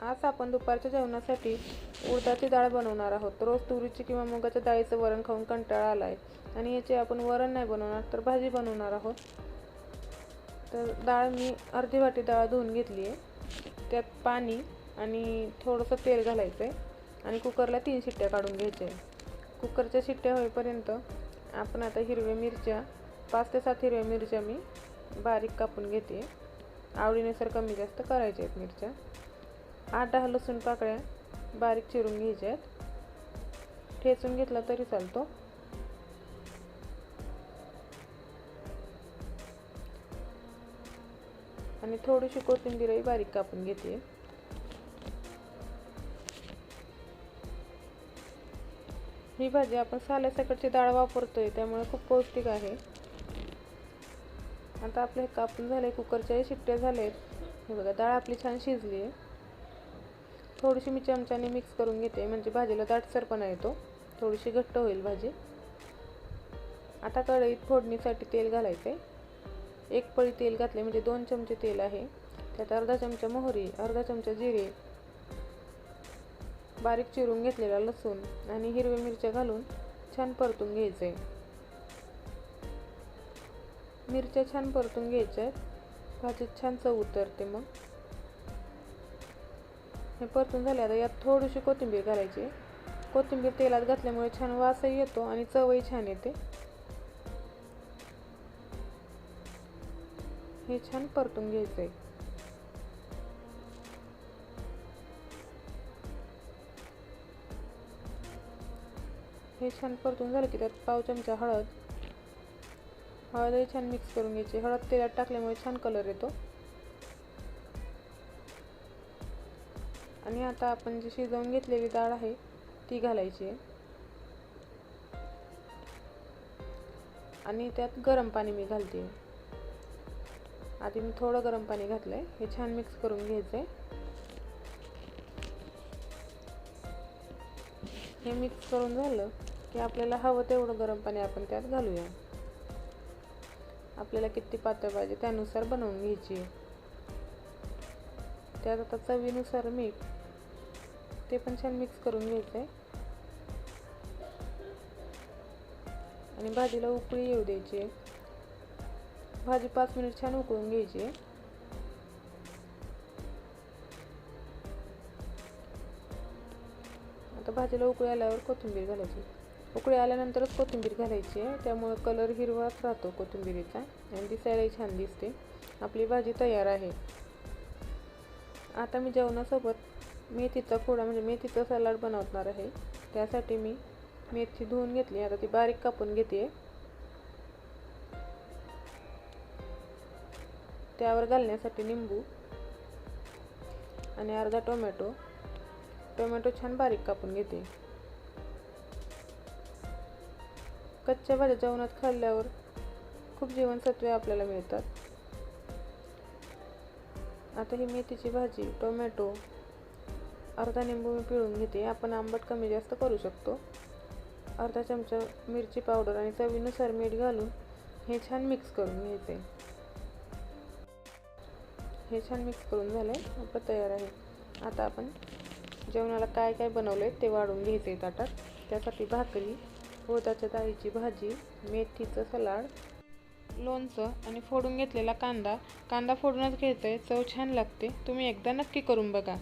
आज आपण दुपारच्या जेवणासाठी उडदाची डाळ बनवणार आहोत. रोज तुरीची किंवा मुगाच्या डाळीचं वरण खाऊन कंटाळा आला आहे आणि याचे आपण वरण नाही बनवणार तर भाजी बनवणार आहोत. तर डाळ मी अर्धी वाटी डाळ धुवून घेतली आहे. त्यात पाणी आणि थोडंसं तेल घालायचं आहे आणि कुकरला तीन शिट्ट्या काढून घ्यायच्या आहे कुकरच्या शिट्ट्या होईपर्यंत आपण आता हिरव्या मिरच्या पाच ते सात हिरव्या मिरच्या मी बारीक कापून घेते आवडीनुसार कमी जास्त करायच्या आहेत मिरच्या. आठ दहा लसूण पाकळ्या बारीक चिरून घ्यायच्या आहेत ठेचून घेतला तरी चालतो. आणि थोडीशी कोथिंबीरही बारीक कापून घेते. ही भाजी आपण साल्यासकटची डाळ वापरतोय त्यामुळे खूप पौष्टिक आहे. आता आपले हे कापून झाले कुकरच्याही शिट्ट्या झाले हे बघा डाळ आपली छान शिजली आहे थोडीशी मी चमच्याने मिक्स करून घेते. म्हणजे भाजीला दाटसरपणा येतो. थोडीशी घट्ट होईल भाजी. आता कढईत फोडणीसाठी तेल घालायचं आहे एक पळी तेल घातले म्हणजे दोन चमचे तेल आहे. त्यात अर्धा चमचा मोहरी अर्धा चमचा जिरे बारीक चिरून घेतलेला लसूण आणि हिरव्या मिरच्या घालून छान परतून घ्यायचं आहे मिरच्या छान परतून घ्यायच्या आहेत भाजीत छान चव उतरते मग. हे परतून झाले. आता यात थोडीशी कोथिंबीर घालायची. कोथिंबीर तेलात घातल्यामुळे छान वासही येतो आणि चवही छान येते. हे छान परतून घ्यायचं आहे हे छान परतून झालं की त्यात पाव चमचा हळद. हळदही छान मिक्स करून घ्यायची. हळद तेलात टाकल्यामुळे छान कलर येतो. आणि आता आपण जी शिजवून घेतलेली डाळ आहे ती घालायची आहे. आणि त्यात गरम पाणी मी घालते. आधी मी थोडं गरम पाणी घातलं आहे हे छान मिक्स करून घ्यायचं आहे हे मिक्स करून झालं की आपल्याला हवं तेवढं गरम पाणी आपण त्यात घालूया. आपल्याला किती पातळ पाहिजे त्यानुसार बनवून घ्यायची आहे. त्यात आता चवीनुसार मीठ ते पण छान मिक्स करून घ्यायचं आहे आणि भाजीला उकळी येऊ द्यायची. आहे भाजी पाच मिनिट छान उकळून घ्यायची. आहे आता भाजीला उकळी आल्यावर कोथिंबीर घालायची. उकळी आल्यानंतरच कोथिंबीर घालायची. आहे त्यामुळे कलर हिरवाच राहतो कोथिंबीरीचा. आणि दिसायलाही छान दिसते. आपली भाजी तयार आहे. आता मी जेवणासोबत मेथीचा फोडा म्हणजे मेथीचा सलाड बनवणार आहे. त्यासाठी मी मेथी धुवून घेतली. आता ती बारीक कापून घेते. त्यावर घालण्यासाठी निंबू आणि अर्धा टोमॅटो. टोमॅटो छान बारीक कापून घेते. कच्च्या भाज्या जेवणात खाल्ल्यावर खूप जीवनसत्वे आपल्याला मिळतात. आता ही मेथीची भाजी टोमॅटो अर्धा निंबू मी पिळून घेते. आपण आंबट कमी जास्त करू शकतो. अर्धा चमचा मिरची पावडर आणि चवीनुसार मीठ घालून हे छान मिक्स करून घ्यायचे हे छान मिक्स करून झालं आहे आपलं तयार आहे. आता आपण जेवणाला काय काय बनवलं आहे ते वाढून घ्यायचे ताटात. त्यासाठी भाकरी पोताच्या डाळीची भाजी मेथीचं सलाड लोणचं आणि फोडून घेतलेला कांदा. कांदा फोडूनच घ्यायचं आहे चव छान लागते. तुम्ही एकदा नक्की करून बघा.